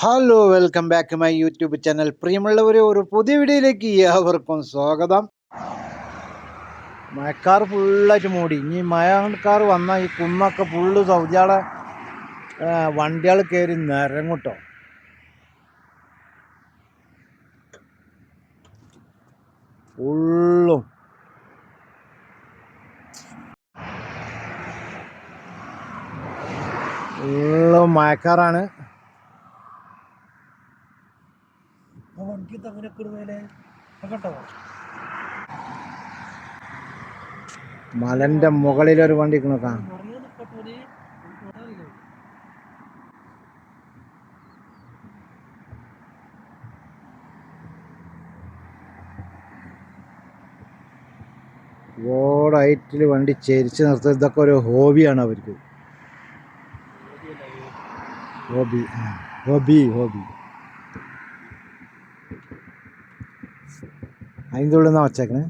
Hello welcome back my YouTube channel പ്രിയമുള്ളവരെ ഒരു പുതിയ വീഡിയോയിലേക്ക് ഏവർക്കും സ്വാഗതം. മഴക്കാർ ഫുള്ളായിട്ട് മൂടി. ഇനി മഴക്കാർ വന്നാൽ ഈ കുന്നൊക്കെ ഫുള്ള് സൗദിയാളെ വണ്ടികൾ കയറി നിരങ്ങുട്ടോ ഫുള്ളും ഫുള്ളും മഴക്കാറാണ്. വണ്ടി അങ്ങനെ കിടുന്നേലെ കേട്ടോ മലന്റെ മുകളിൽ ഒരു വണ്ടി നോക്കാം അറിയാൻ ഒരുപാട് ഹൈറ്റിൽ വണ്ടി ചരിച്ച് നിർത്തുക ഇതൊക്കെ ഒരു ഹോബിയാണ് അവർക്ക്. Hobby hobby hobby. അതിന്റെ ഉള്ളിൽ നിന്നാണ് വച്ചേക്കണേ.